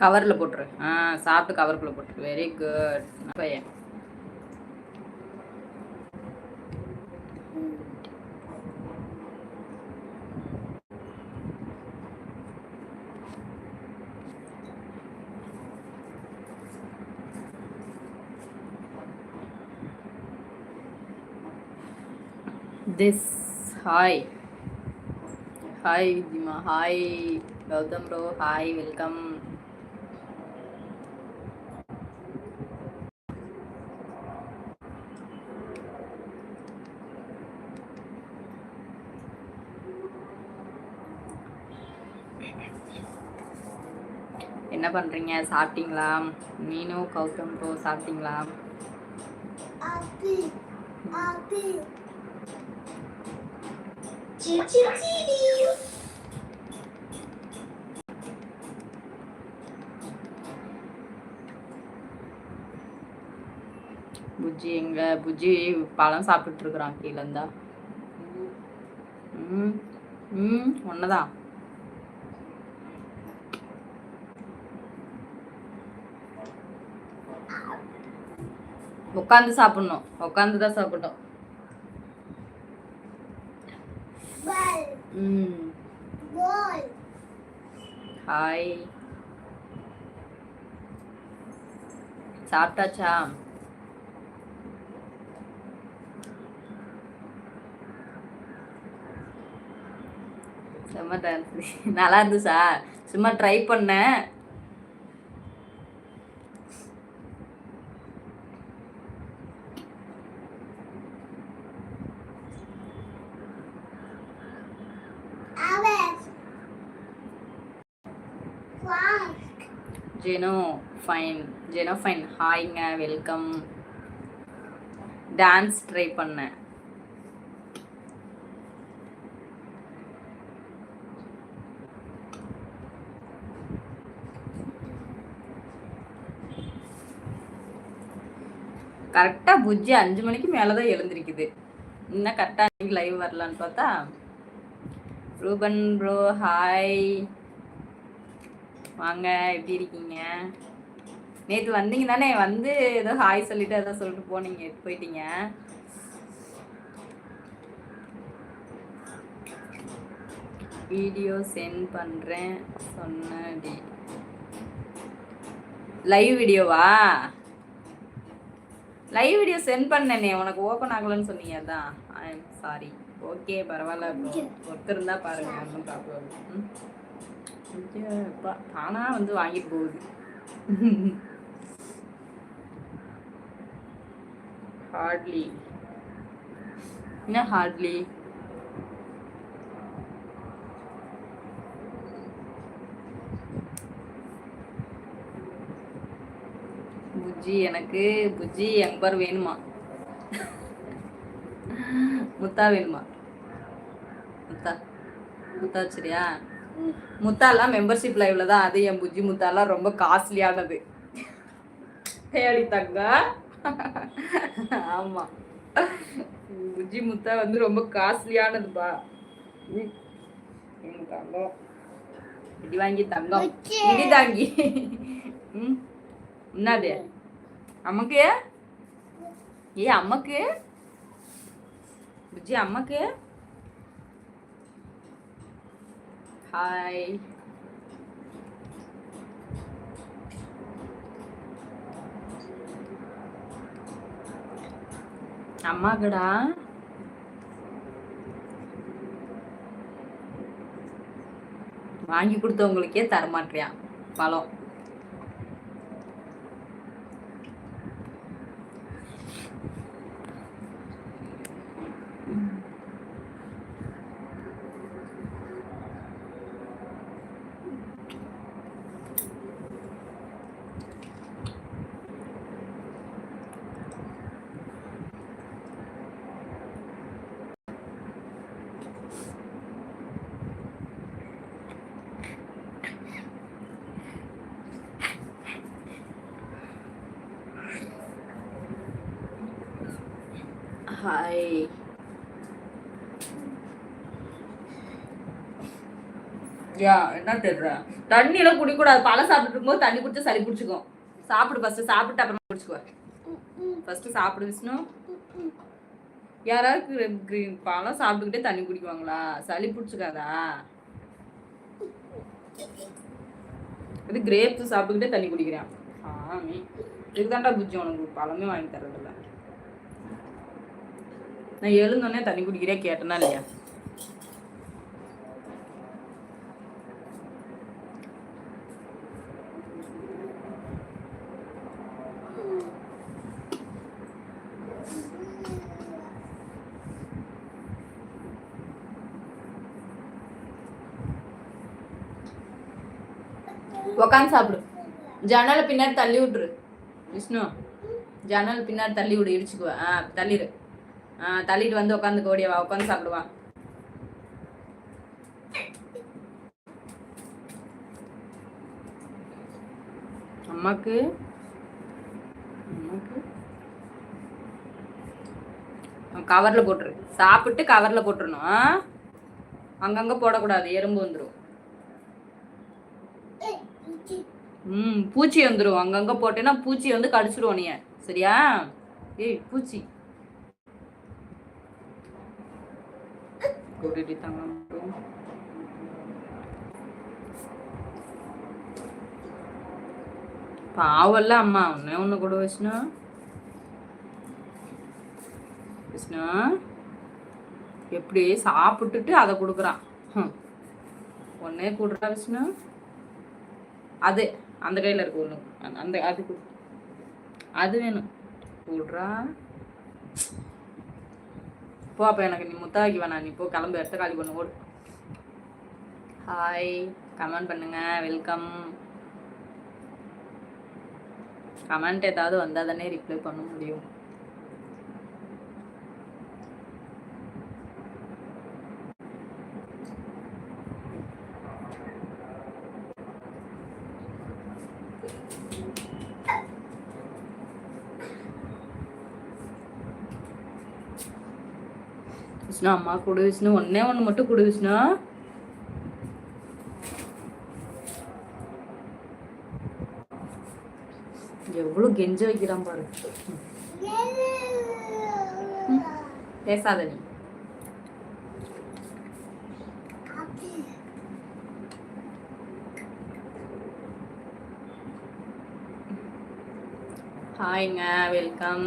கவரில் போட்டுரு. ஆ சாப்பிட்டு கவருக்குள்ளே போட்டுரு. வெரி குட் பையன். This hi hi விஜிமா hi Gautham bro hi welcome என்ன பண்ணுறீங்க சாப்பிட்டீங்களா? மீனும் கௌதம் ப்ரோ சாப்பிட்டீங்களா. புஜ்ஜி எங்க? புஜ்ஜி பழம் சாப்பிட்டுட்டு இருக்கிறான் கீழே இருந்தா. ம் ம் ஒன்றுதான் உட்காந்து சாப்பிடணும். உட்காந்து தான் சாப்பிட்டோம். ஹாய் சாப்பிட்டாச்சா? செம்ம டான்ஸ் நல்லா இருந்துச்சா? சும்மா ட்ரை பண்ணேன். ஜெனோ ஃபைன் ஜெனோ ஃபைன். ஹாய்ங்க வெல்கம். டான்ஸ் ட்ரை பண்ணேன். கரெக்டாக புஜ்ஜி அஞ்சு மணிக்கு மேலே தான் எழுந்திருக்குது. இன்னும் கரெக்டாக அன்றைக்கி லைவ் வரலான்னு பார்த்தா? ரூபன் ப்ரோ ஹாய் வாங்க எப்படி இருக்கீங்க? நேற்று வந்தீங்க தானே வந்து ஏதோ ஹாய் சொல்லிட்டு ஏதோ சொல்லிட்டு போனீங்க போயிட்டீங்க? வீடியோ சென்ட் பண்ணுறேன் சொன்னடி. லைவ் வீடியோவா? லைவ் வீடியோ சென்ட் பண்ணனே உனக்கு ஓப்பன் ஆகலன்னு சொன்னீங்க அதான். ஐ எம் சாரி ஓகே பரவாயில்ல ஒர்க் இருந்தால் பாருங்க ஒன்றும் ப்ராப்ளம் தானாக வந்து வாங்கிட்டு போகுது. ஹார்ட்லி என்ன ஹார்ட்லி புஜ்ஜி எனக்கு புஜ்ஜி எம்பர் வேணுமா? முத்தா வேணுமா? முத்தா முத்தா சரியா முத்தாலாம் மெம்பர்ஷிப் லைவ்ல தான் அது என் புஜ்ஜி முத்தாலாம் ரொம்ப காஸ்ட்லியானது ஏடி தங்க. ஆமா. புஜ்ஜி முத்தா வந்து ரொம்ப காஸ்ட்லியானதுப்பா தங்கம். இடி வாங்கி தங்கம். இடி தாங்கி. ம். என்னது அம்மாக்கு? ஏ அம்மாக்கு? புஜ்ஜி அம்மாக்கு? ஹாய் அம்மாக்கடா. வாங்கி கொடுத்தவங்களுக்கே தரமாட்டியா பழம். ஹாய் யா என்ன தெரியல தண்ணி எல்லாம் குடிக்கூடாது. பழம் சாப்பிட்டு இருக்கும்போது தண்ணி குடிச்சா சளி பிடிச்சிக்கும். சாப்பிடு ஃபர்ஸ்ட் சாப்பிட்டு அப்புறம் குடிச்சுக்குவ. ஃபர்ஸ்ட் சாப்பிடு விஷ்ணு. யாராவது கிரீன் பழம் சாப்பிட்டுக்கிட்டே தண்ணி குடிக்குவாங்களா? சளி பிடிச்சிக்காதா? இது கிரேப்ஸ் சாப்பிட்டுக்கிட்டே தண்ணி குடிக்கிறேன். சாமி. இதுதான்டா புஜ்ஜி உனக்கு பழமே வாங்கி தரதில்ல நான் எழுந்தோடனே தண்ணி குடிக்கிறே கேட்டேனா இல்லையா? உக்காந்து சாப்பிடு. ஜன்னல் பின்னாடி தள்ளி விட்டுரு. விஷ்ணு ஜன்னல் பின்னாடி தள்ளி விடு இடிச்சுக்குவேன் ஆ தள்ளிடு தள்ளிட்டு வந்து உட்காந்து கோடியவா உட்காந்து சாப்பிடுவா அம்மாக்கு? கவர்ல போட்டுரு சாப்பிட்டு கவர்ல போட்டுருணும் ஆ? அங்கங்க போடக்கூடாது எறும்பு வந்துடும் ம் பூச்சி வந்துடும் அங்கங்க போட்டேன்னா பூச்சி வந்து கடிச்சிடுவோம் நீ சரியா? ஏய் பூச்சி. குருடி தங்கம் மட்டும். பாவல்ல அம்மா ஒன்னே ஒண்ணு கூட விஷ்ணு விஷ்ணு எப்படி சாப்பிட்டுட்டு அதை கொடுக்குறான். ஒன்னே கொடுறா விஷ்ணு அது அந்த கையில் இருக்கு ஒன்று அந்த அது அது வேணும். கூடுறா. போ அப்போ எனக்கு நீ முத்தாக்கி வேணாம். நீ போ கிளம்பு இடத்த காலி பண்ணு ஓடு. ஹாய் கமெண்ட் பண்ணுங்க வெல்கம் கமெண்ட் ஏதாவது வந்தால் தானே ரிப்ளை பண்ண முடியும். விஷ்ணு அம்மா கொடு விஷ்ணு ஒன்னே ஒண்ணு மட்டும் கொடு விஷ்ணு. எவ்வளோ கெஞ்ச வைக்கிறான் பாரு. பேசாத நீ. ஹாய்ங்க வெல்கம்.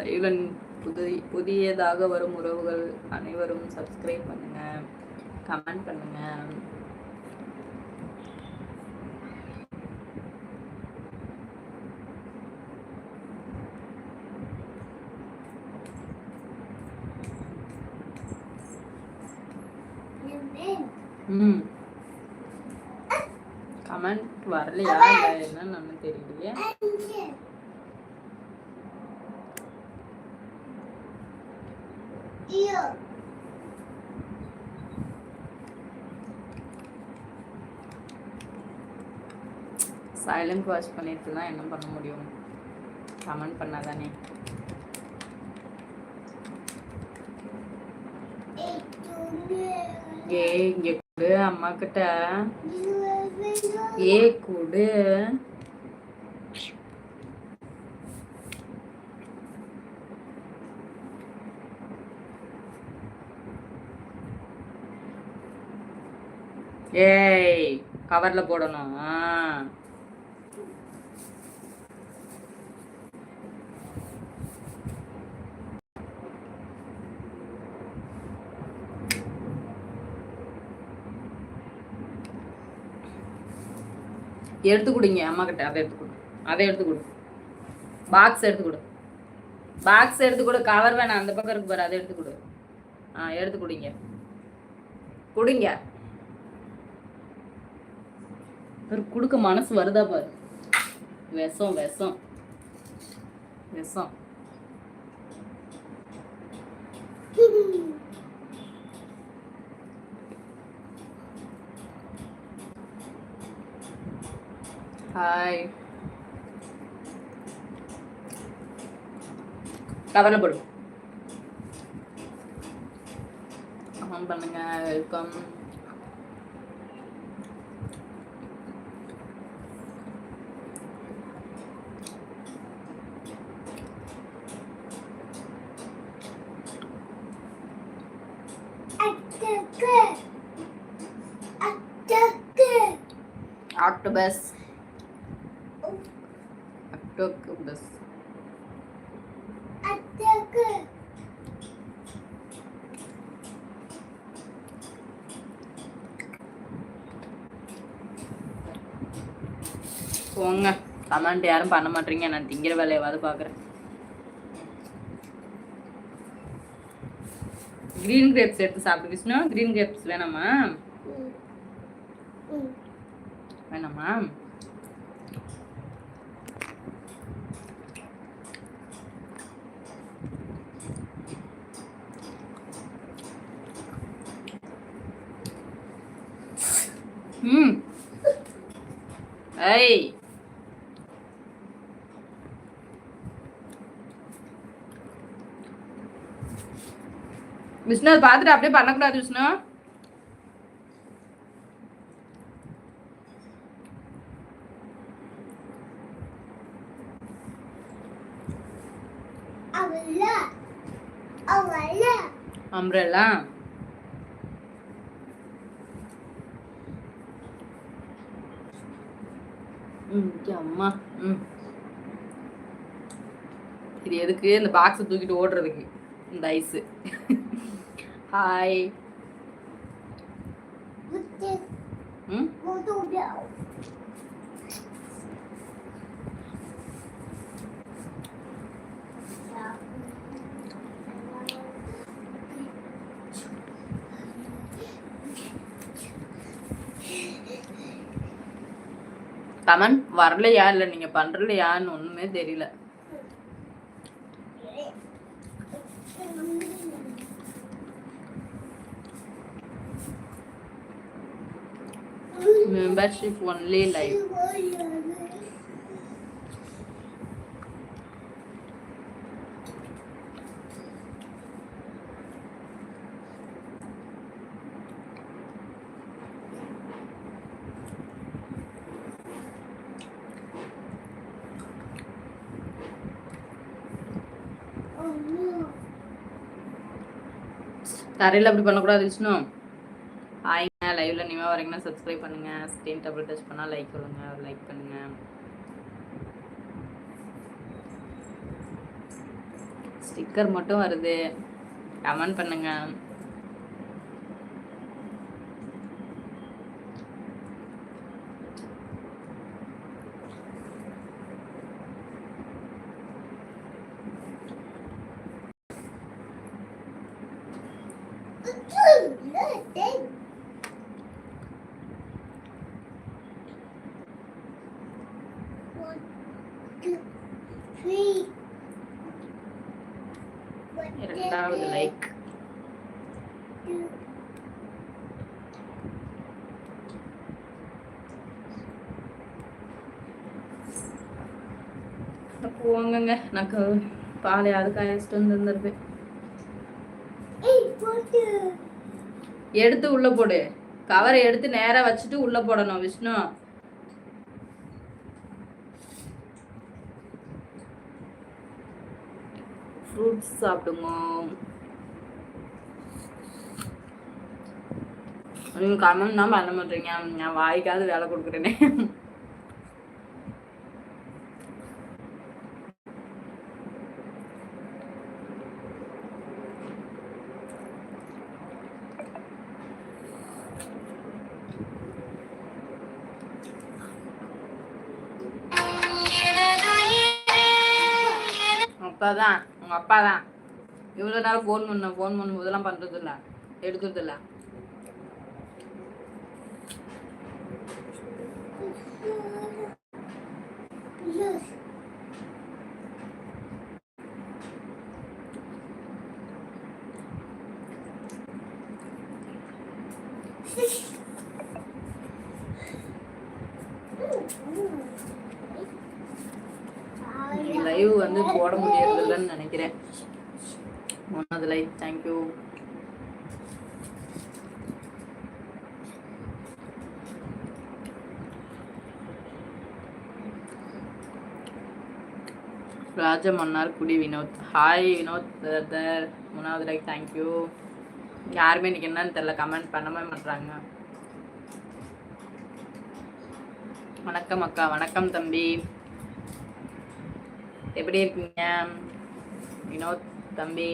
லைவன் புது புதியதாக வரும் உறவுகள் அனைவரும் சப்ஸ்கிரைப் பண்ணுங்க. கமெண்ட் பண்ணுங்க. ம். கமெண்ட் வரலையா? என்னன்னு தெரியலையே. சைலண்ட் வாஷ் பண்ணிட்டு தான் என்ன பண்ண முடியும்? கமெண்ட் பண்ணாதானே? ஏ இங்க கொடு அம்மா கிட்ட ஏ கொடு. ஏய் கவர்ல போடணும். எடுத்து கொடுங்க அம்மா கிட்ட அதை எடுத்து கொடு. அதை எடுத்து கொடு. பாக்ஸ் எடுத்து கொடு. பாக்ஸ் எடுத்து கொடு. கவர் வேணாம். அந்த பக்கம் இருக்கு பாரு. அதை எடுத்து கொடு. ஆ எடுத்து கொடுங்க. கொடுங்க. ஒரு கொடுக்க மனசு வருதா பாரு. விஷம் விஷம். விஷம். ஹாய் கவலைப்படும் பண்ணுங்க. வெல்கம் ஆக்டோபஸ் போங்க கமெண்ட் யாரும் பண்ண மாட்டீங்க. நான் திங்கிற வேலையாவது பார்க்குறேன் க்ரீன் கிரேப்ஸ் எடுத்து சாப்பிட்டு விஷ்ணு. க்ரீன் கிரேப்ஸ் வேணாமா? வேணாமா? ம். ஐய் விஷ்ணு அதை பார்த்துட்டு அப்படியே பண்ணக்கூடாது விஷ்ணு. அம்ரல்லா அம்மா. ம். இது எதுக்கு? இந்த பாக்ஸை தூக்கிட்டு ஓடுறதுக்கு. இந்த ஐஸு. ஹாய் முத்து கமெண்ட் வரலையா? இல்லை நீங்கள் பண்ணுறலையான்னு ஒன்றுமே தெரியல. மெம்பர்ஷிப் ஒன்லி லைவ் தரையில் அப்படி பண்ணக்கூடாது விஷ்ணு. லைவ்ல நீங்க வரீங்கன்னா சப்ஸ்கிரைப் பண்ணுங்க. ஸ்க்ரீன் டபுள் டச் பண்ணா லைக் கொடுங்க. லைக் பண்ணுங்க. ஸ்டிக்கர் மட்டும் வருது. கமெண்ட் பண்ணுங்க இரண்டாவது லைக் போங்கங்க எனக்கு பாலையாவது காய்ச்சிட்டு வந்துருந்துருப்பேன் எடுத்து உள்ள போடு கவரை எடுத்து நேரா வச்சுட்டு உள்ள போடணும் விஷ்ணு ஃப்ரூட்ஸ் சாப்பிடுங்க நீங்கள் கமெண்ட் தான் பண்ண மாட்டீங்க நான் வாய்க்காவது வேலை கொடுக்குறேனே அப்பா தான் உங்கள் அப்பா தான் இவ்வளோ நேரம் ஃபோன் பண்ண ஃபோன் பண்ணும்போதெல்லாம் பண்ணுறதில்ல எடுக்கிறதில்ல. வந்து போட முடியறதில்லன்னு நினைக்கிறேன். ஒன்னது like thank you Raja Mannargudi Vinoth. Hi Vinoth brother மூணாவது லைக் தேங்க்யூ யாருமே இன்றைக்கி என்னன்னு தெரில கமெண்ட் பண்ணவே மாட்டுறாங்க வணக்கம் அக்கா வணக்கம் தம்பி. எப்படி இருக்கீங்க? வினோத் தம்பி.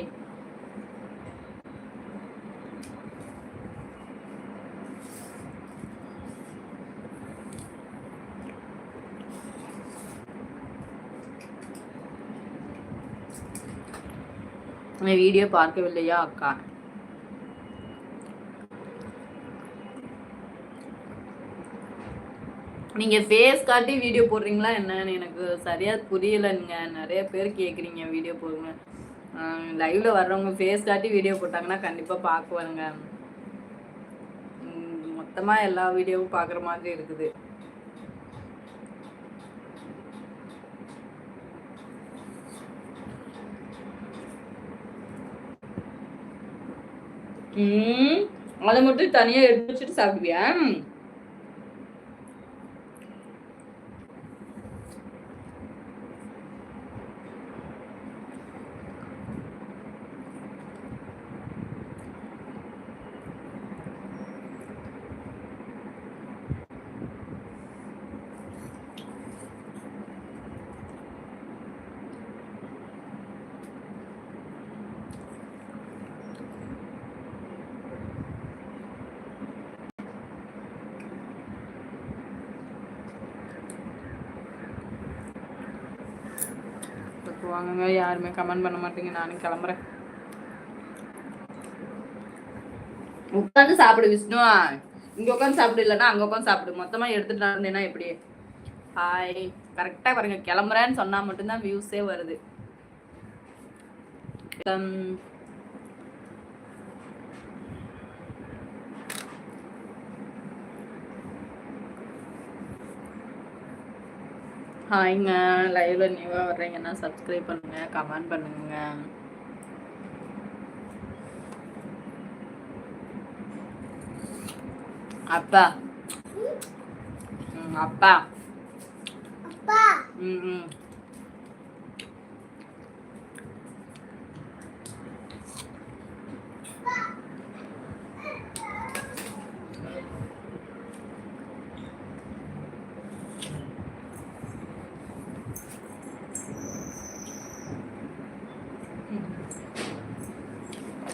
வீடியோ பார்க்கவில்லையா அக்கா? நீங்க ஃபேஸ் காட்டி வீடியோ போடுறீங்களா என்னன்னு எனக்கு சரியா புரியலைங்க. நிறைய பேர் கேட்குறீங்க வீடியோ போடுங்க. லைவ்ல வர்றவங்க ஃபேஸ் காட்டி வீடியோ போட்டாங்கன்னா கண்டிப்பா பார்க்குவாங்க மொத்தமாக மொத்தமா எல்லா வீடியோவும் பார்க்குற மாதிரி இருக்குது. ம் அதை மட்டும் தனியா எடுத்து வச்சுட்டு சாப்பிடுவியா? வாங்குங்க யாருமே கமெண்ட் பண்ண மாட்டீங்க. நானும் கிளம்புறேன். உட்காந்து சாப்பிடு விஷ்ணு இங்க உட்காந்து சாப்பிடு இல்லைன்னா அங்க உட்காந்து சாப்பிடு. மொத்தமா எடுத்துட்டு நடந்தேன்னா எப்படி? ஹாய் கரெக்டா பாருங்க. கிளம்புறேன்னு சொன்னா மட்டும்தான் வியூஸே வருது. ஹாய்ங்க. லைவ்ல நியூவா வர்றீங்கன்னா சப்ஸ்கிரைப் பண்ணுங்க கமெண்ட் பண்ணுங்க. அப்பா. அப்பா. அப்பா. ம் ம்.